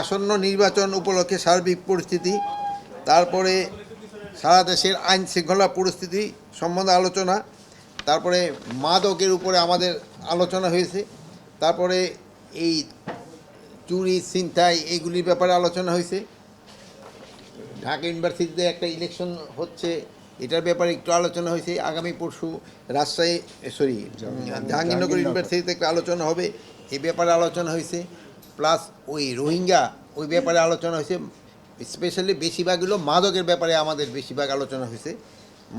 আসন্ন নির্বাচন উপলক্ষে সার্বিক পরিস্থিতি তারপরে সারা দেশের আইন শৃঙ্খলা পরিস্থিতি সম্বন্ধে আলোচনা তারপরে মাদকের উপরে আমাদের আলোচনা হয়েছে তারপরে এই চুরি ছিনতাই এইগুলির ব্যাপারে আলোচনা হয়েছে। ঢাকা ইউনিভার্সিটিতে একটা ইলেকশন হচ্ছে এটার ব্যাপারে একটু আলোচনা হয়েছে। আগামী পরশু রাজশাহী সরি জাহাঙ্গীরনগর ইউনিভার্সিটিতে একটা আলোচনা হবে এ ব্যাপারে আলোচনা হয়েছে। প্লাস ওই রোহিঙ্গা, ওই ব্যাপারে আলোচনা হয়েছে। স্পেশালি বেশিরভাগ হলো মাদকের ব্যাপারে আমাদের বেশিরভাগ আলোচনা হয়েছে।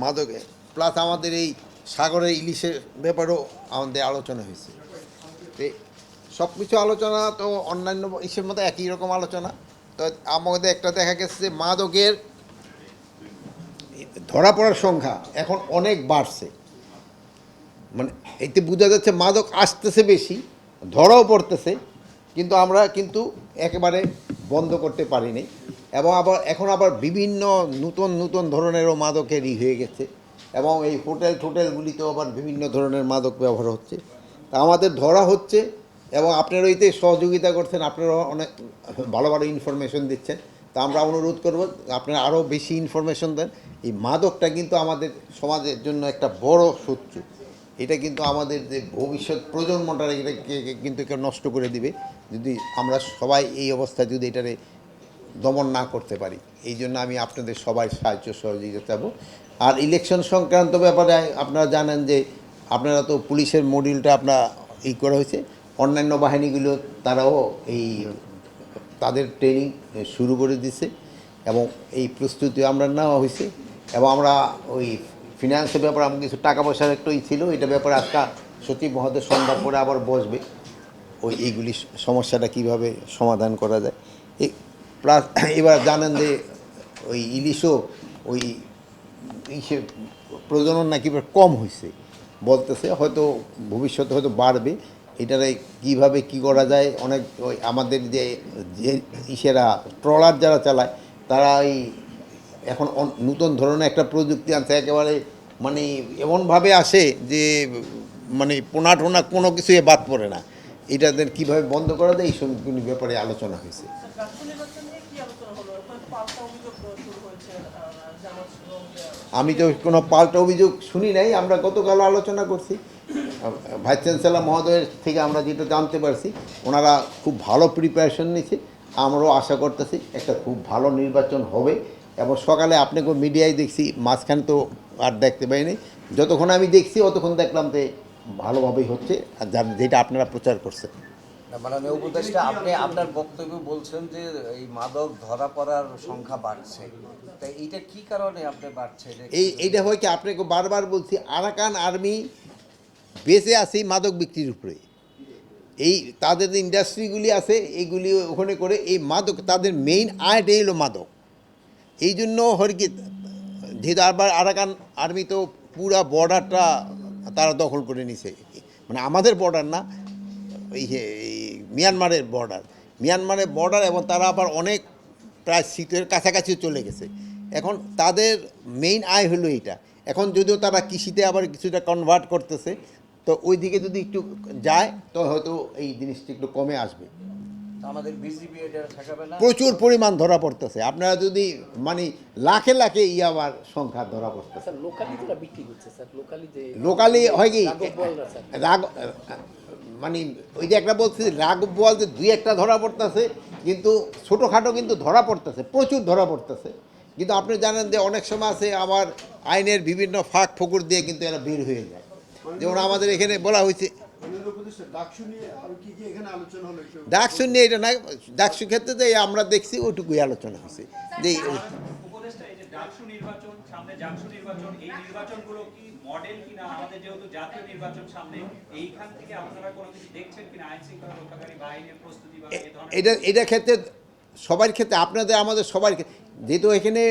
মাদকে, প্লাস আমাদের এই সাগরের ইলিশের ব্যাপারেও আমাদের আলোচনা হয়েছে। সব কিছু আলোচনা তো অন্যান্য ইসের মতো একই রকম আলোচনা। তো আমাদের একটা দেখা গেছে যে মাদকের ধরা পড়ার সংখ্যা এখন অনেক বাড়ছে। মানে এতে বোঝা যাচ্ছে মাদক আসতেছে বেশি, ধরাও পড়তেছে। কিন্তু আমরা কিন্তু একেবারে বন্ধ করতে পারিনি এবং আবার এখন আবার বিভিন্ন নতুন নতুন ধরনেরও মাদকের ই হয়ে গেছে এবং এই হোটেল টোটেলগুলিতেও আবার বিভিন্ন ধরনের মাদক ব্যবহার হচ্ছে। তা আমাদের ধরা হচ্ছে এবং আপনারা এতে সহযোগিতা করছেন আপনারা অনেক ভালো ভালো ইনফরমেশন দিচ্ছেন। তা আমরা অনুরোধ করব, আপনারা আরও বেশি ইনফরমেশন দেন। এই মাদকটা কিন্তু আমাদের সমাজের জন্য একটা বড় শত্রু। এটা কিন্তু আমাদের যে ভবিষ্যৎ প্রজন্মটা এটাকে কিন্তু কেউ নষ্ট করে দিবে যদি আমরা সবাই এই অবস্থায় যদি এটারে দমন না করতে পারি। এই জন্য আমি আপনাদের সবাই সাহায্য সহযোগিতা চাবো। আর ইলেকশন সংক্রান্ত ব্যাপারে আপনারা জানেন যে আপনারা তো পুলিশের মডিউলটা আপনার ই করা হয়েছে। অন্যান্য বাহিনীগুলো তারাও এই তাদের ট্রেনিং শুরু করে দিছে এবং এই প্রস্তুতি আমরা নেওয়া হয়েছে। এবং আমরা ওই ফিনান্সের ব্যাপারে আমার কিছু টাকা পয়সার একটু ই ছিল, এটা ব্যাপারে আজকে সচিব মহোদয় সন্ধ্যার পরে আবার বসবে। ওই এইগুলি সমস্যাটা কীভাবে সমাধান করা যায়। এই প্লাস এবার জানেন যে ওই ইলিশও ওই ইসে প্রজনন নাকি কম হয়েছে বলতেছে হয়তো ভবিষ্যতে হয়তো বাড়বে। এটারে কীভাবে কি করা যায়? অনেক ওই আমাদের যে ইসেরা ট্রলার যারা চালায়, তারা এই এখন নতুন ধরনের একটা প্রযুক্তি আনছে, একেবারে মানে এমনভাবে আসে যে মানে পোনা টোনা কোনো কিছুই বাদ পড়ে না। এটাদের কীভাবে বন্ধ করা যায় এই সবগুলি ব্যাপারে আলোচনা হয়েছে। আমি তো কোনো পাল্টা অভিযোগ শুনি নাই আমরা গতকাল আলোচনা করছি। ভাইস চ্যান্সেলর মহোদয়ের থেকে আমরা যেটা জানতে পারছি ওনারা খুব ভালো প্রিপারেশন নিয়েছে। আমরাও আশা করতেছি একটা খুব ভালো নির্বাচন হবে। এবং সকালে আপনাকে মিডিয়ায় দেখছি মাঝখানে তো আর দেখতে পাইনি। যতক্ষণ আমি দেখছি অতক্ষণ দেখলাম যে ভালোভাবেই হচ্ছে আর যার যেটা আপনারা প্রচার করছেন। মাননীয় উপদেষ্টা আপনি আপনার বক্তব্যে বলছেন যে এই মাদক ধরা পড়ার সংখ্যা বাড়ছে। তাই এইটা কি কারণে আপনি বাড়ছে? এই এইটা হয় কি আপনাকে বারবার বলছি আরাকান আর্মি বেঁচে আছে মাদক বিক্রির উপরে। এই তাদের যে ইন্ডাস্ট্রিগুলি আছে এইগুলি ওখানে করে এই মাদক তাদের মেইন আয়টাই হলো মাদক। এই জন্য হয় কি যেহেতু আবার আরাকান আর্মি তো পুরা বর্ডারটা তারা দখল করে নিছে। মানে আমাদের বর্ডার না, এই মিয়ানমারের বর্ডার। মিয়ানমারের বর্ডার এবং তারা আবার অনেক প্রায় শীতের কাছাকাছি চলে গেছে। এখন তাদের মেইন আয় হলো এইটা। এখন যদিও তারা কৃষিতে আবার কিছুটা কনভার্ট করতেছে, তো ওই দিকে যদি একটু যায়, তো হয়তো এই জিনিসটা একটু কমে আসবে। প্রচুর পরিমাণ ধরা পড়তেছে। আপনারা যদি মানে লাখে লাখে ইয়াবার সংখ্যা ধরা পড়তেছে। লোকালি হয় কি? রাগ মানে ওই যে একটা বলছি রাঘব বল যে দুই একটা ধরা পড়তেছে কিন্তু ছোটোখাটো কিন্তু ধরা পড়তেছে প্রচুর ধরা পড়তেছে। কিন্তু আপনি জানেন যে অনেক সময় আছে আবার আইনের বিভিন্ন ফাঁক ফকুর দিয়ে কিন্তু এরা বের হয়ে যায়। যেমন আমাদের এখানে বলা হয়েছে ডাকসু নিয়ে আরও কি কি এখানে আলোচনা হলো একটু ডাকসু নিয়ে এটা না ডাকসু ক্ষেত্রে যে আমরা দেখছি ওইটুকুই আলোচনা হয়েছে যে উপদেষ্টা এই যে ডাকসু নির্বাচন সামনে জাকসু নির্বাচন এই নির্বাচনগুলো কি মডেল কিনা? আমাদের যেহেতু জাতীয় নির্বাচন সামনে এইখান থেকে আপনারা কোনো কিছু দেখছেন কিনা? আইন শৃঙ্খলা রক্ষাকারী বাহিনীর প্রস্তুতি বা এই ধরনের এটা এটা ক্ষেত্রে সবার ক্ষেত্রে আপনাদের আমাদের সবার যেহেতু এখানে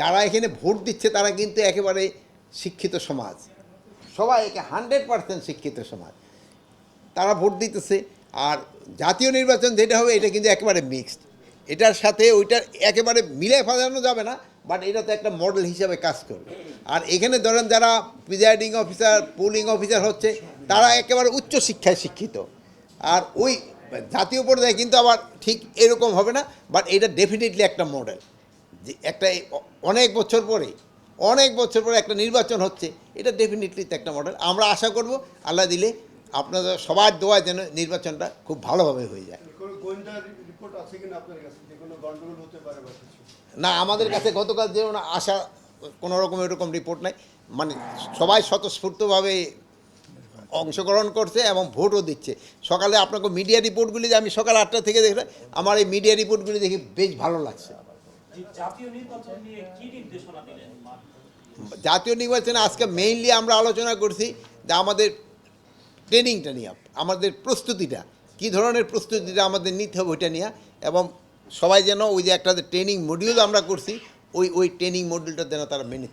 যারা এখানে ভোট দিচ্ছে তারা কিন্তু একেবারে শিক্ষিত সমাজ। সবাই একে হান্ড্রেড পার্সেন্ট শিক্ষিত সমাজ। তারা ভোট দিতেছে। আর জাতীয় নির্বাচন যেটা হবে, এটা কিন্তু একেবারে মিক্সড এটার সাথে ওইটা একেবারে মিলে ফেলানো যাবে না বাট এটা তো একটা মডেল হিসাবে কাজ করবে। আর এখানে ধরেন যারা প্রিজাইডিং অফিসার পোলিং অফিসার হচ্ছে, তারা একেবারে উচ্চ শিক্ষায় শিক্ষিত। আর ওই জাতীয় পর্যায়ে কিন্তু আবার ঠিক এরকম হবে না বাট এটা ডেফিনেটলি একটা মডেল যে একটা অনেক বছর পরে, অনেক বছর পরে একটা নির্বাচন হচ্ছে, এটা ডেফিনেটলি একটা মডেল আমরা আশা করব, আল্লাহ দিলে আপনাদের সবার দোয়া যেন নির্বাচনটা খুব ভালোভাবে হয়ে যায়। কোনো গোয়েন্দা রিপোর্ট আছে কিনা আপনার কাছে? যে কোনো গন্ডগোল হতে পারে বা কিছু? না আমাদের কাছে গতকাল যেমন আশা কোনো রকম এরকম রিপোর্ট নাই। মানে সবাই স্বতঃস্ফূর্তভাবে অংশগ্রহণ করছে এবং ভোটও দিচ্ছে। সকালে আপনাকে মিডিয়া রিপোর্টগুলি যে আমি সকাল আটটা থেকে দেখলাম আমার এই মিডিয়া রিপোর্টগুলি দেখে বেশ ভালো লাগছে। জাতীয় নির্বাচন নিয়ে কি নির্দেশনা দিলেন? জাতীয় নির্বাচনে আজকে মেইনলি আমরা আলোচনা করছি যে আমাদের ট্রেনিংটা নিয়ে, আমাদের প্রস্তুতিটা, কী ধরনের প্রস্তুতিটা আমাদের নিতে হবে ওইটা নিয়ে, এবং সবাই যেন ওই যে একটা ট্রেনিং মডিউল আমরা করছি, ওই ওই ট্রেনিং মডিউলটা যেন তারা মেনে চলে।